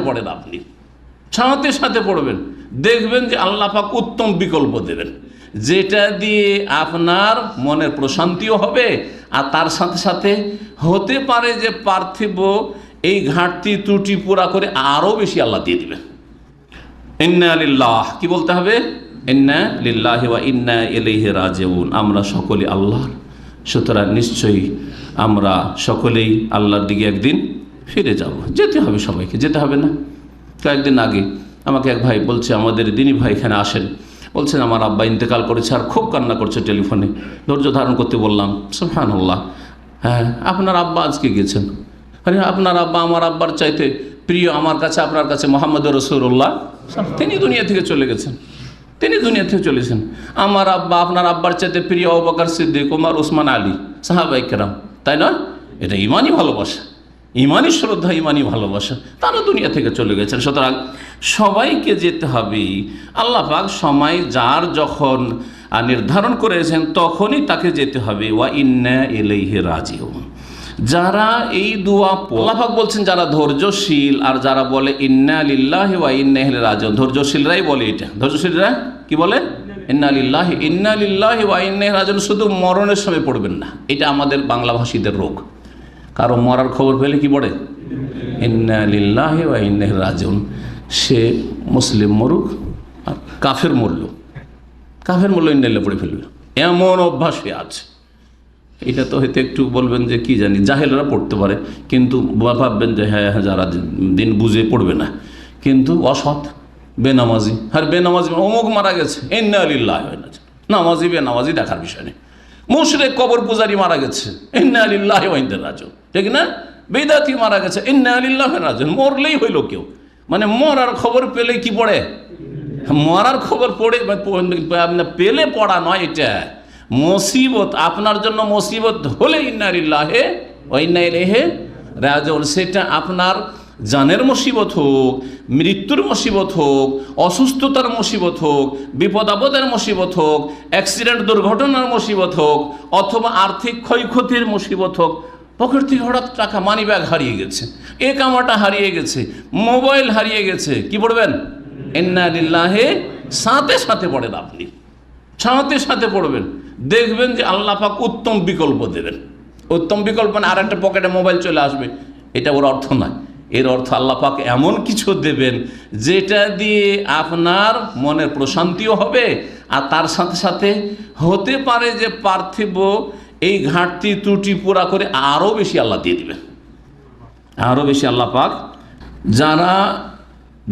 পড়েন আপনি। সাথে সাথে পড়বেন। দেখবেন যে আল্লাহ পাক উত্তম বিকল্প দেবেন। যেটা দিয়ে আপনার মনের প্রশান্তিও হবে আর তার সাথে সাথে হতে পারে যে পার্থিব এই ঘাটতি ত্রুটি পুরা করে আরও বেশি আল্লাহ দিয়ে দেবেন। ইন্না লিল্লাহ। কি বলতে হবে? ইন্না লিল্লাহি ওয়া ইন্না ইলাইহি রাজিউন। আমরা সকলে আল্লাহর। সুতরাং নিশ্চয়ই আমরা সকলেই আল্লাহর দিকে একদিন ফিরে যাব। যেতে হবে সবাইকে, যেতে হবে না। কয়েকদিন আগে আমাকে এক ভাই বলছে, আমাদের দিনী ভাই এখানে আসেন। বলছেন, আমার আব্বা ইন্তেকাল করেছে আর খুব কান্না করছে টেলিফোনে। ধৈর্য ধারণ করতে বললাম, সুবহানাল্লাহ। হ্যাঁ আপনার আব্বা আজকে গেছেন আরে, আপনার আব্বা আমার আব্বার চাইতে প্রিয়, আমার কাছে, আপনার কাছে মোহাম্মদ রসুল্লাহ তিনি দুনিয়া থেকে চলে গেছেন। তিনি দুনিয়া থেকে চলেছেন আমার আব্বা, আপনার আব্বার চাইতে প্রিয় অবকার সিদ্দিক ওমর ওসমান আলী সাহাবাই কেরাম। তাই না এটা ইমানই ভালোবাসা। ইমানই শ্রদ্ধা, ইমানই ভালোবাসা, তারা দুনিয়া থেকে চলে গেছেন। সুতরাং সবাইকে যেতে হবে, আল্লাহ পাক সময় যার যখন নির্ধারণ করেছেন, তখনই তাকে যেতে হবে। ওয়া ইন্না এলাইহে রাজিউন। যারা এই দোয়া আল্লাহাক বলছেন, যারা ধৈর্যশীল, আর যারা বলে ইন্না লিল্লাহ ওয়া ইন্না রাজিউন, ধৈর্যশীলরাই বলে এটা। ধৈর্যশীলরা কি বলে? ইন্না লিল্লাহ ইন্না লিল্লাহ ওয়া ইন্না রাজিউন। শুধু মরণের সময় পড়বেন না। এটা আমাদের বাংলা ভাষীদের রোগ। কারও মরার খবর পেলে কি পড়ে? ইন্না লিল্লাহ ওয়া ইন্না ইলাইহি রাজিউন। সে মুসলিম মরুক আর কাফের মরল। কাফের মরল ইন্নাল্লাহ পড়ে ফেলবে এমন অভ্যাসে আছে। এটা তো হয়তো একটু বলবেন যে কি জানি, জাহেলরা পড়তে পারে, কিন্তু ভাববেন যে হ্যাঁ হ্যাঁ যারা দিন বুঝে পড়বে না। কিন্তু অসৎ, বেনামাজি, আর বেনামাজি অমুক মারা গেছে এন্না নামাজি, বেনামাজি দেখার বিষয় নেই। মুশরে কবর পূজারি মারা গেছে। ওয়াইন্দের রাজন ঠিক না? বেদাতি মারা গেছে। এন্না আলিল্লাহ রাজন মরলেই হইল কেউ। মানে মরার খবর পেলে কি পড়ে? মরার খবর পড়ে আপনার পেলে পড়া নয় এটা। মুসিবত, আপনার জন্য মুসিবত হলে ইন্নারিল্লাহে ওইনাইলেহে রাজন সেটা আপনার জানের মুসিবত হোক, মৃত্যুর মুসিবত হোক, অসুস্থতার মুসিবত হোক বিপদ আপদের মুসিবত হোক অ্যাক্সিডেন্ট দুর্ঘটনার মুসিবত হোক, অথবা আর্থিক ক্ষয়ক্ষতির মুসিবত হোক, পকেট থেকে হঠাৎ টাকা মানি ব্যাগ হারিয়ে গেছে, এ কামাটা হারিয়ে গেছে মোবাইল হারিয়ে গেছে, কি পড়বেন? এন্না লিল্লাহে, সাথে সাথে পড়েন আপনি, সাথে সাথে পড়বেন, দেখবেন যে আল্লাহ পাক উত্তম বিকল্প দেবেন, উত্তম বিকল্প না আর একটা পকেটে মোবাইল চলে আসবে, এটা ওর অর্থ নয়। এর অর্থ আল্লাহ পাক এমন কিছু দেবেন যেটা দিয়ে আপনার মনের প্রশান্তিও হবে আর তার সাথে সাথে হতে পারে যে পার্থিব এই ঘাটতি ত্রুটি পুরা করে আরও বেশি আল্লাহ দিয়ে দিবেন। আরও বেশি আল্লাহ পাক যারা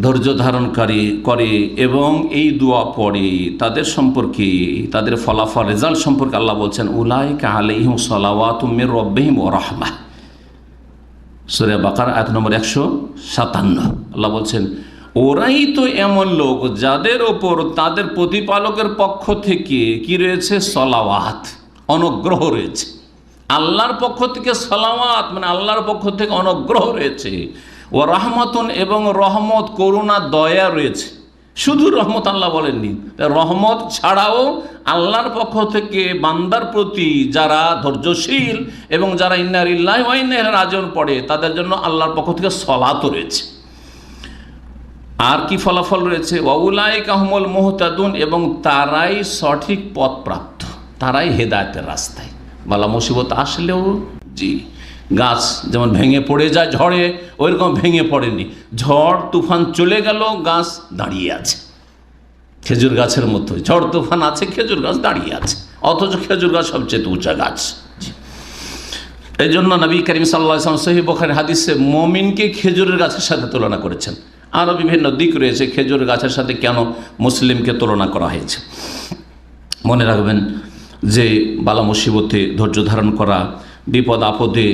ধৈর্য ধারণকারী করে এবং এই দোয়া পড়ে, তাদের সম্পর্কে, তাদের ফলাফল রেজাল্ট সম্পর্কে আল্লাহ বলছেন উলাই কাহালে কাহালিহিম সলাওয়াতুমের রব্বাহিম ও রহমা সুরে বাকার, আয়াত নম্বর একশো সাতান্ন। আল্লাহ বলছেন, ওরাই তো এমন লোক যাদের ওপর তাদের প্রতিপালকের পক্ষ থেকে কি রয়েছে? সলাওয়াত, অনুগ্রহ রয়েছে। আল্লাহর পক্ষ থেকে সলাওয়াত মানে আল্লাহর পক্ষ থেকে অনুগ্রহ রয়েছে। ও রহমতন এবং রহমত, করুণা, দয়া রয়েছে। শুধু রহমত আল্লাহ বলেননি। রহমত ছাড়াও আল্লাহর পক্ষ থেকে বান্দার প্রতি যারা ধৈর্যশীল এবং যারা ইন্নার ইল্লাহ রাজন পড়ে, তাদের জন্য আল্লাহর পক্ষ থেকে সলাতও রয়েছে। আর কি ফলাফল রয়েছে? ওউলাই কাহমল মোহতাদুন এবং তারাই সঠিক পথ প্রাপ্ত তারাই হেদায়তের রাস্তায়। বালা মুসিবত আসলেও জি গাছ যেমন ভেঙে পড়ে যায় ঝড়ে, ওইরকম ভেঙে পড়েনি। ঝড়, তুফান চলে গেল, গাছ দাঁড়িয়ে আছে। খেজুর গাছের মতো ঝড়, তুফান আছে, খেজুর গাছ দাঁড়িয়ে আছে। অথচ খেজুর গাছ সবচেয়ে উঁচা গাছ। এই জন্য নবী করিম সাল্লাহ সহি বখার হাদিসে মমিনকে খেজুরের গাছের সাথে তুলনা করেছেন। আরও বিভিন্ন দিক রয়েছে খেজুর গাছের সাথে কেন মুসলিমকে তুলনা করা হয়েছে। মনে রাখবেন যে বালা মুসিবতে ধৈর্য ধারণ করা বিপদ, আপদে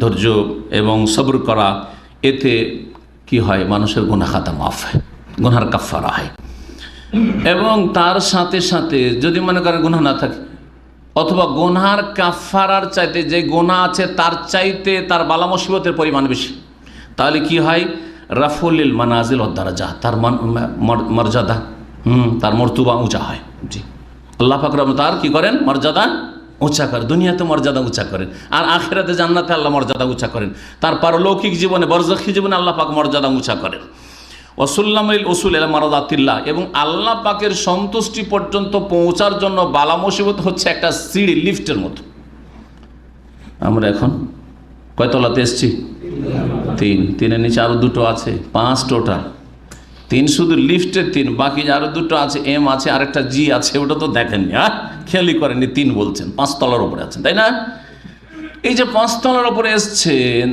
ধৈর্য এবং সবর করা, এতে কি হয়? মানুষের গুণা খাতা মাফ হয় গুনার কাফারা হয়। এবং তার সাথে সাথে যদি মনে করেন গুনা না থাকে, অথবা গোনার কাফারার চাইতে যে গোনা আছে তার চাইতে তার বালা মুসিবতের পরিমাণ বেশি, তাহলে কি হয়? রাফুলিল মানাজিল অদ্দারাজা তার মর্যাদা, হুম, তার মর্তুবা উঁচা হয়। জি। আল্লাহ ফাকরাম তার কি করেন? মর্যাদা উঁচা করে, দুনিয়াতে মর্যাদা উঁচা করেন, আর আখেরাতে জান্নাতে আল্লাহ মর্যাদা উঁচা করেন। তার পারলৌকিক জীবনে, বরজখী জীবনে আল্লাহ পাক মর্যাদা উঁচা করেন। ওসুল্লামিল ওসুল এলা মারাদাতিল্লাহ, এবং আল্লাহ পাকের সন্তুষ্টি পর্যন্ত পৌঁছার জন্য বালা মুসিবত হচ্ছে একটা সিঁড়ি, লিফটের মতো। আমরা এখন কয়তলাতে এসছি? তিন। তিনের নিচে আরও দুটো আছে, পাঁচ টোটাল তিন শুধু লিফটের তিন, বাকি যে আরও দুটো আছে, এম আছে, আরেকটা জি আছে, ওটা তো দেখেননি হ্যাঁ খেয়ালই করেননি, তিন বলছেন পাঁচতলার ওপরে আছেন, তাই না? এই যে পাঁচতলার ওপরে এসছেন,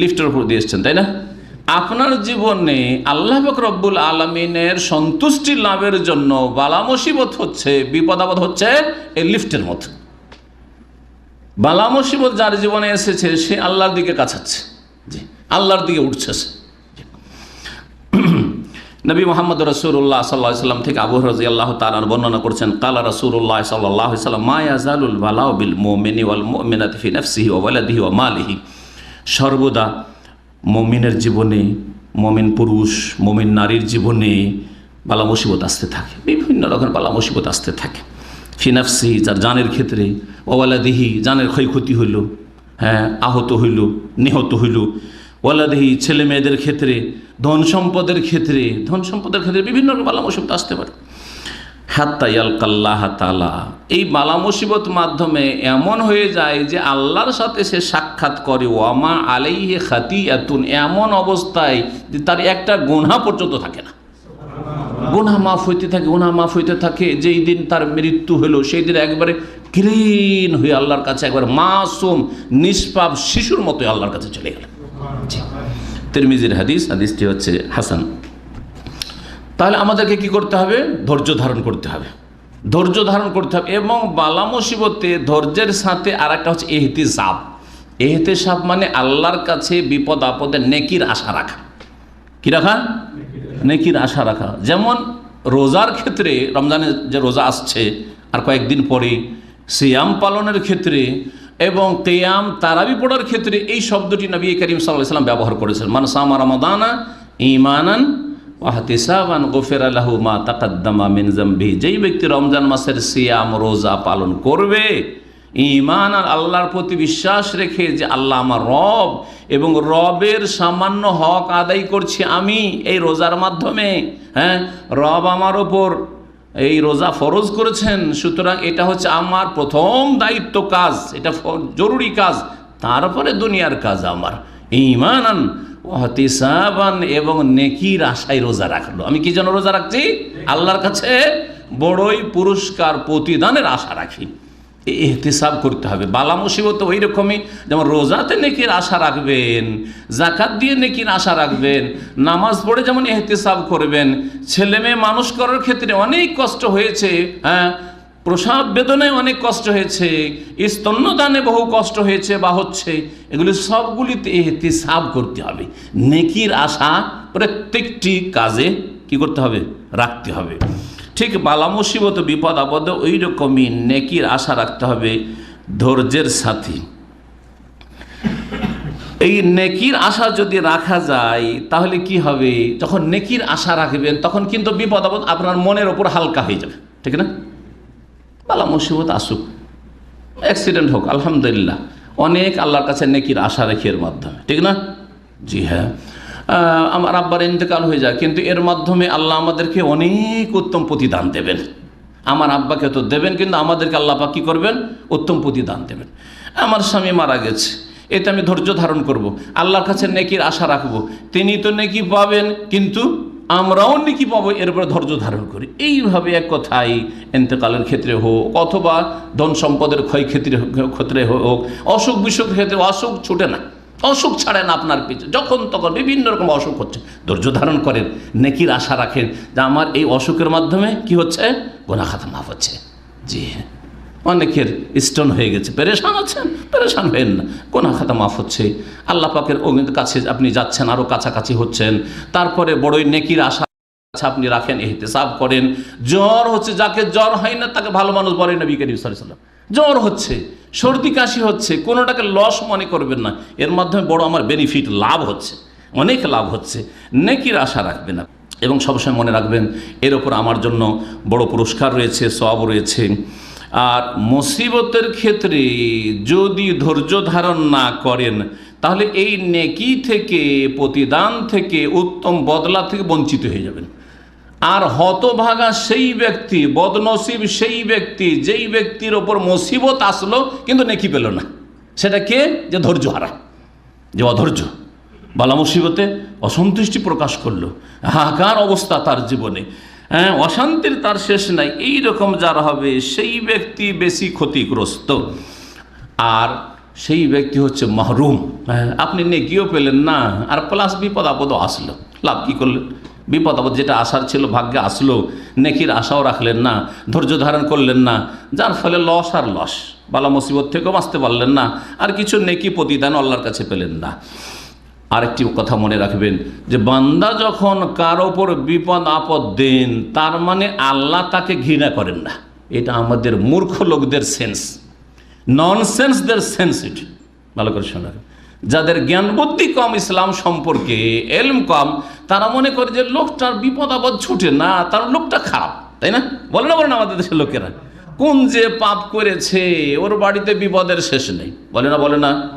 লিফটের উপর দিয়ে এসছেন, তাই না? আপনার জীবনে আল্লাহ রব্বুল আলমিনের সন্তুষ্টি লাভের জন্য বালা মুসিবত হচ্ছে, বিপদ আপদ হচ্ছে এই লিফটের মতো বালা মুসিবত যার জীবনে এসেছে, সে আল্লাহর দিকে কাছাচ্ছে, জি, আল্লাহর দিকে উঠছে সে। নবী মোহাম্মদ রসুল্লাহ সাল্লাহ সাল্লাম থেকে আবু রাজি আল্লাহ তালার বর্ণনা করছেন, কালা রসুল্লাহ সাল্লাহ সাল্লাম, মা ইয়াজালুল বালাউ বিল মোমিনী ওয়াল মোমিনাত ফি নফসিহি ওয়া ওয়ালাদিহি ওয়া মালিহি। সর্বদা মমিনের জীবনে, মমিন পুরুষ, মমিন নারীর জীবনে বালা মুসিবত আসতে থাকে, বিভিন্ন রকম বালা মুসিবত আসতে থাকে। ফিনাফসি যার জানের ক্ষেত্রে ওয়ালাদিহি, জানের ক্ষয়ক্ষতি হইল হ্যাঁ আহত হইল, নিহত হইল ওয়ালাদিহি, ছেলে মেয়েদের ক্ষেত্রে, ধন সম্পদের ক্ষেত্রে, ধন সম্পদের ক্ষেত্রে বিভিন্ন রকম বালা মুসিবত আসতে পারে। হাত্তাইয়ালকাল্লাহ তালা এই বালা মুসিবত মাধ্যমে এমন হয়ে যায় যে আল্লাহর সাথে সে সাক্ষাৎ করে, ওয়ামা আলাইহে খাতি এতুন এমন অবস্থায় যে তার একটা গোনা পর্যন্ত থাকে না। গোনা মাফ হইতে থাকে গোনা মাফ হইতে থাকে। যেই দিন তার মৃত্যু হলো, সেই দিন একবারে ক্লিন হয়ে আল্লাহর কাছে একবার মাসুম, নিষ্পাপ শিশুর মতো আল্লাহর কাছে চলে গেল তিরমিজির হাদিস, হাদিসটি হচ্ছে হাসান। তাহলে আমাদেরকে কি করতে হবে? ধৈর্য ধারণ করতে হবে। ধৈর্য ধারণ করতে হবে এবং বালা মুসিবতে ধৈর্যের সাথে আর একটা হচ্ছে এহতিসাব এহতেসাব মানে আল্লাহর কাছে বিপদ, আপদে নেকির আশা রাখা। কি রাখা? নেকির আশা রাখা। যেমন রোজার ক্ষেত্রে, রমজানের যে রোজা আসছে, আর কয়েকদিন পরে সিয়াম পালনের ক্ষেত্রে এবং কেয়াম তারাবি পড়ার ক্ষেত্রে এই শব্দটি নবী করিম সাল্লাহ সাল্লাম ব্যবহার করেছেন। মানসামা রমাদানা ইমানান ওয়াহতিসাবান গোফের আল্লাহু মা তাকাদ্দামা মিন জাম্বি যেই ব্যক্তি রমজান মাসের সিয়াম, রোজা পালন করবে ইমান আর আল্লাহর প্রতি বিশ্বাস রেখে যে আল্লাহ আমার রব এবং রবের সামান্য হক আদায় করছি আমি এই রোজার মাধ্যমে হ্যাঁ রব আমার ওপর এই রোজা ফরজ করেছেন, সুতরাং এটা হচ্ছে আমার প্রথম দায়িত্ব কাজ, এটা জরুরি কাজ, তারপরে দুনিয়ার কাজ আমার। ইমান হতিসাবান এবং নেকির আশায় রোজা রাখল। আমি কি যেন রোজা রাখছি? আল্লাহর কাছে বড়ই পুরস্কার, প্রতিদানের আশা রাখি। এহতেসাব করতে হবে। বালা মুসিবত ওই রকমই যেমন রোজাতে নেকির আশা রাখবেন জাকাত দিয়ে নেকির আশা রাখবেন, নামাজ পড়ে যেমন এহতেসাব করবেন, ছেলে মেয়ে মানুষ করার ক্ষেত্রে অনেক কষ্ট হয়েছে হ্যাঁ? প্রসাব বেদনায় অনেক কষ্ট হয়েছে, স্তন্যদানে বহু কষ্ট হয়েছে বা হচ্ছে, এগুলি সবগুলিতে এহতেসাব করতে হবে। নেকির আশা প্রত্যেকটি কাজে কি করতে হবে? রাখতে হবে। ঠিক বালা মুসিবত, বিপদ, আপদে ওই রকমই নেকির আশা রাখতে হবে ধৈর্যের সাথে। এই নেকির আশা যদি রাখা যায়, তাহলে কি হবে? যখন নেকির আশা রাখবেন, তখন কিন্তু বিপদ, আপদ আপনার মনের ওপর হালকা হয়ে যাবে। ঠিক না? বালা মুসিবত আসুক। অ্যাক্সিডেন্ট হোক, আলহামদুলিল্লাহ। অনেক আল্লাহর কাছে নেকির আশা রেখে এর মাধ্যমে। ঠিক না? জি হ্যাঁ। আমার আব্বার ইন্তেকাল হয়ে যায়। কিন্তু এর মাধ্যমে আল্লাহ আমাদেরকে অনেক উত্তম প্রতিদান দেবেন। আমার আব্বাকে তো দেবেন, কিন্তু আমাদেরকে আল্লাহ পাক কী করবেন? উত্তম প্রতিদান দেবেন। আমার স্বামী মারা গেছে। এতে আমি ধৈর্য ধারণ করব। আল্লাহর কাছে নেকির আশা রাখব। তিনি তো নেকি পাবেন, কিন্তু আমরাও নেকি পাবো এরপরে ধৈর্য ধারণ করি। এইভাবে এক কথাই এন্তেকালের ক্ষেত্রে হোক, অথবা ধন সম্পদের ক্ষয়ক্ষতির ক্ষেত্রে হোক অসুখ বিসুখ ক্ষেত্রে অসুখ ছুটে না। অসুখ ছাড়েন আপনার পিছু। যখন তখন বিভিন্ন রকম অসুখ হচ্ছে। ধৈর্য ধারণ করেন, নেকির আশা রাখেন যে আমার এই অসুখের মাধ্যমে কি হচ্ছে? গোনা খাতা মাফ হচ্ছে। জি অনেকের স্টোন হয়ে গেছে। পেরেশান আছেন, পেরেশান হবেন না। কোন খাতা মাফ হচ্ছে। আল্লাহ পাকের কাছে আপনি যাচ্ছেন আরও কাছাকাছি হচ্ছেন। তারপরে বড়ই নেকির আশা আপনি রাখেন এহতেসাব করেন। জ্বর হচ্ছে, যাকে জ্বর হয় না, তাকে ভালো মানুষ বলে নবী করিম সাল্লাম জ্বর হচ্ছে, সর্দি কাশি হচ্ছে, কোনোটাকে লস মনে করবেন না। এর মাধ্যমে বড় আমার বেনিফিট লাভ হচ্ছে, অনেক লাভ হচ্ছে, নেকির আশা রাখবেন না এবং সবসময় মনে রাখবেন, এর ওপর আমার জন্য বড় পুরস্কার রয়েছে, সব রয়েছে। আর মুসিবতের ক্ষেত্রে যদি ধৈর্য ধারণ না করেন, তাহলে এই নেকি থেকে, প্রতিদান থেকে, উত্তম বদলা থেকে বঞ্চিত হয়ে যাবেন। আর হতভাগা সেই ব্যক্তি বদনসিব সেই ব্যক্তি যেই ব্যক্তির ওপর মুসিবত আসলো কিন্তু নেকি পেল না। সেটা কে? যে ধৈর্য হারা। যে অধৈর্য। বালা মুসিবতে অসন্তুষ্টি প্রকাশ করল। হাহাকার অবস্থা তার জীবনে। হ্যাঁ অশান্তির তার শেষ নাই। এই রকম যার হবে সেই ব্যক্তি বেশি ক্ষতিগ্রস্ত। আর সেই ব্যক্তি হচ্ছে মাহরুম। হ্যাঁ, আপনি নেকিও পেলেন না আর প্লাস বিপদ আপদও আসলো। লাভ কী করলেন? বিপদ আপদ যেটা আসার ছিল, ভাগ্যে আসলো, নেকির আশাও রাখলেন না, ধৈর্য ধারণ করলেন না, যার ফলে লস আর লস, বালা মুসিবত থেকেও বাঁচতে পারলেন না, আর কিছু নেকি প্রতিদান আল্লাহর কাছে পেলেন না। আরেকটি কথা মনে রাখবেন, যে বান্দা যখন কার ওপর বিপদ আপদ দেন, তার মানে আল্লাহ তাকে ঘৃণা করেন না। এটা আমাদের মূর্খ লোকদের সেন্স ননসেন্সদের সেন্স এটি। ভালো করে শোনা যাদের জ্ঞান বুদ্ধি কম, ইসলাম সম্পর্কে এলম কম, তারা মনে করে যে লোকটার বিপদ আপদ ছুটে না, তার লোকটা খারাপ, তাই না? বলে না বলে না আমাদের দেশের লোকেরা। কোন যে পাপ করেছে, ওর বাড়িতে বিপদের শেষ নেই। বলে না বলে না?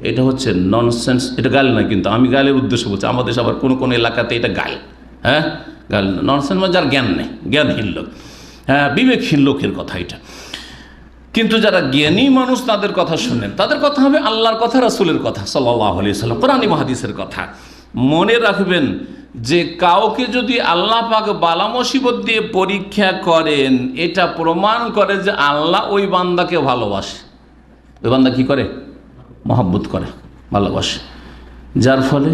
এটা হচ্ছে ননসেন্স এটা গাল না কিন্তু, আমি গালের উদ্দেশ্য বলছি, আমাদের আবার কোনো কোনো এলাকাতে এটা গাল হ্যাঁ? গাল ননসেন্স মানে যার জ্ঞান নেই, জ্ঞানহীন লোক। হ্যাঁ বিবেকহীন লোকের কথা এটা। কিন্তু যারা জ্ঞানী মানুষ তাদের কথা শুনেন। তাদের কথা হবে আল্লাহর কথা, রাসুলের কথা সাল্লাহ আলি সাল্লাম কোরআনী মহাদিসের কথা। মনে রাখবেন যে কাউকে যদি আল্লাহ পাক বালা মুসিবত দিয়ে পরীক্ষা করেন, এটা প্রমাণ করে যে আল্লাহ ওই বান্দাকে ভালোবাসে। ওই বান্দা কি করে? মহাব্বত করে, ভালোবাসে। যার ফলে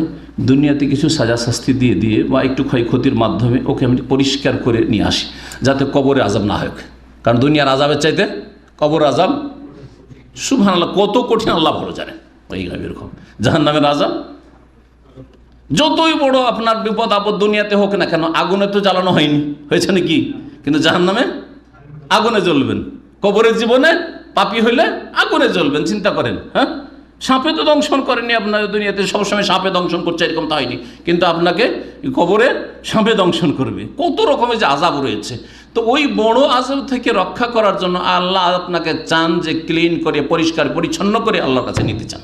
দুনিয়াতে কিছু সাজা শাস্তি দিয়ে দিয়ে বা একটু ক্ষয়ক্ষতির মাধ্যমে ওকে আমি পরিষ্কার করে নিয়ে আসি, যাতে কবরে আজাব না হোক কারণ দুনিয়ার আজাবের চাইতে কবর আজাব। সুভান আল্লাহ কত কঠিন আল্লাহ ভালো জানে ওই এরকম। জাহান নামের আজাব। যতই বড় আপনার বিপদ আপদ দুনিয়াতে হোক না কেন, আগুনে তো জ্বালানো হয়নি। হয়েছে নাকি? কিন্তু জাহান নামে আগুনে জ্বলবেন। কবরের জীবনে পাপি হইলে আগুনে জ্বলবেন, চিন্তা করেন হ্যাঁ? সাপে তো দংশন করেনি আপনার দুনিয়াতে, সবসময় সাপে দংশন করছে, এরকম তো হয়নি। কিন্তু আপনাকে কবরে সাপে দংশন করবে। কত রকমের যে আজাব রয়েছে। তো ওই বড় আজব থেকে রক্ষা করার জন্য আল্লাহ আপনাকে চান যে ক্লিন করে, পরিষ্কার, পরিচ্ছন্ন করে আল্লাহর কাছে নিতে চান।